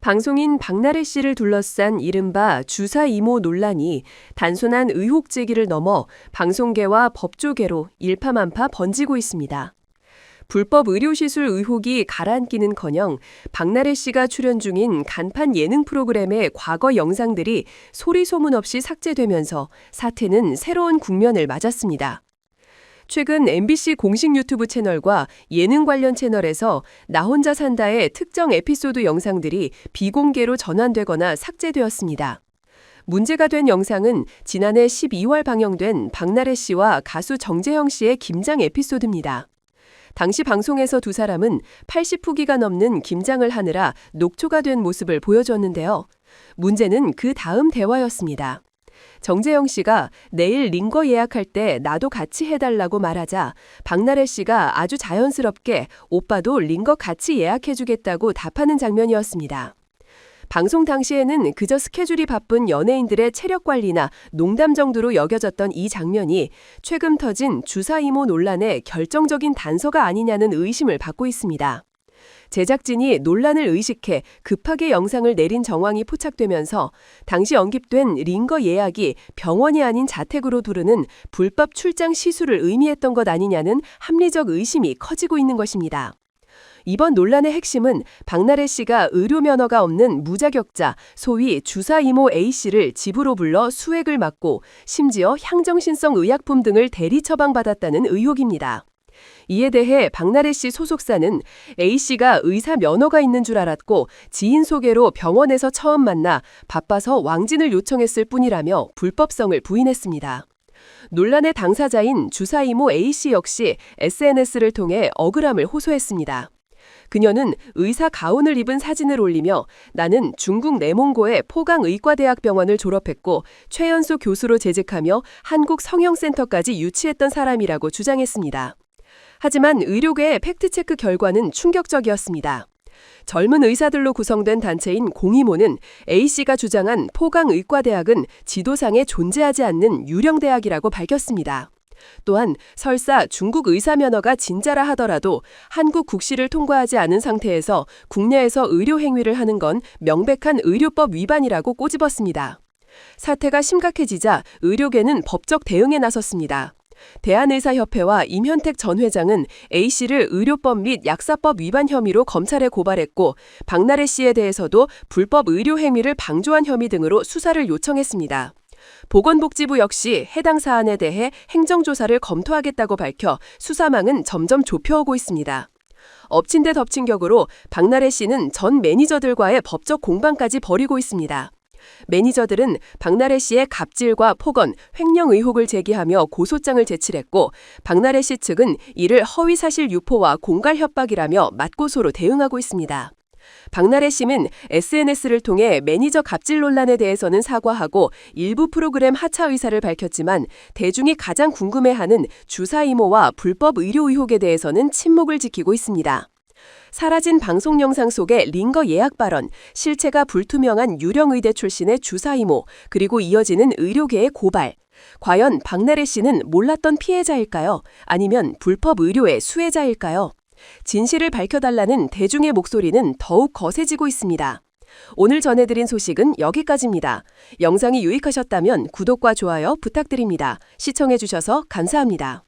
방송인 박나래 씨를 둘러싼 이른바 주사 이모 논란이 단순한 의혹 제기를 넘어 방송계와 법조계로 일파만파 번지고 있습니다. 불법 의료시술 의혹이 가라앉기는커녕 박나래 씨가 출연 중인 간판 예능 프로그램의 과거 영상들이 소리 소문 없이 삭제되면서 사태는 새로운 국면을 맞았습니다. 최근 MBC 공식 유튜브 채널과 예능 관련 채널에서 나 혼자 산다의 특정 에피소드 영상들이 비공개로 전환되거나 삭제되었습니다. 문제가 된 영상은 지난해 12월 방영된 박나래 씨와 가수 정재영 씨의 김장 에피소드입니다. 당시 방송에서 두 사람은 80후기가 넘는 김장을 하느라 녹초가 된 모습을 보여줬는데요. 문제는 그 다음 대화였습니다. 정재영 씨가 내일 링거 예약할 때 나도 같이 해달라고 말하자 박나래 씨가 아주 자연스럽게 오빠도 링거 같이 예약해주겠다고 답하는 장면이었습니다. 방송 당시에는 그저 스케줄이 바쁜 연예인들의 체력 관리나 농담 정도로 여겨졌던 이 장면이 최근 터진 주사 이모 논란의 결정적인 단서가 아니냐는 의심을 받고 있습니다. 제작진이 논란을 의식해 급하게 영상을 내린 정황이 포착되면서 당시 언급된 링거 예약이 병원이 아닌 자택으로 두르는 불법 출장 시술을 의미했던 것 아니냐는 합리적 의심이 커지고 있는 것입니다. 이번 논란의 핵심은 박나래 씨가 의료 면허가 없는 무자격자, 소위 주사 이모 A 씨를 집으로 불러 수액을 맞고 심지어 향정신성 의약품 등을 대리 처방받았다는 의혹입니다. 이에 대해 박나래 씨 소속사는 A 씨가 의사 면허가 있는 줄 알았고 지인 소개로 병원에서 처음 만나 바빠서 왕진을 요청했을 뿐이라며 불법성을 부인했습니다. 논란의 당사자인 주사 이모 A 씨 역시 SNS를 통해 억울함을 호소했습니다. 그녀는 의사 가운을 입은 사진을 올리며 나는 중국 내몽고의 포강의과대학병원을 졸업했고 최연소 교수로 재직하며 한국 성형센터까지 유치했던 사람이라고 주장했습니다. 하지만 의료계의 팩트체크 결과는 충격적이었습니다. 젊은 의사들로 구성된 단체인 공이모는 A씨가 주장한 포강의과대학은 지도상에 존재하지 않는 유령대학이라고 밝혔습니다. 또한 설사 중국 의사 면허가 진짜라 하더라도 한국 국시를 통과하지 않은 상태에서 국내에서 의료 행위를 하는 건 명백한 의료법 위반이라고 꼬집었습니다. 사태가 심각해지자 의료계는 법적 대응에 나섰습니다. 대한의사협회와 임현택 전 회장은 A씨를 의료법 및 약사법 위반 혐의로 검찰에 고발했고 박나래 씨에 대해서도 불법 의료 행위를 방조한 혐의 등으로 수사를 요청했습니다. 보건복지부 역시 해당 사안에 대해 행정조사를 검토하겠다고 밝혀 수사망은 점점 좁혀오고 있습니다. 엎친 데 덮친 격으로 박나래 씨는 전 매니저들과의 법적 공방까지 벌이고 있습니다. 매니저들은 박나래 씨의 갑질과 폭언, 횡령 의혹을 제기하며 고소장을 제출했고 박나래 씨 측은 이를 허위사실 유포와 공갈 협박이라며 맞고소로 대응하고 있습니다. 박나래 씨는 SNS를 통해 매니저 갑질 논란에 대해서는 사과하고 일부 프로그램 하차 의사를 밝혔지만 대중이 가장 궁금해하는 주사 이모와 불법 의료 의혹에 대해서는 침묵을 지키고 있습니다. 사라진 방송 영상 속의 링거 예약 발언, 실체가 불투명한 유령의대 출신의 주사 이모, 그리고 이어지는 의료계의 고발. 과연 박나래 씨는 몰랐던 피해자일까요? 아니면 불법 의료의 수혜자일까요? 진실을 밝혀달라는 대중의 목소리는 더욱 거세지고 있습니다. 오늘 전해드린 소식은 여기까지입니다. 영상이 유익하셨다면 구독과 좋아요 부탁드립니다. 시청해주셔서 감사합니다.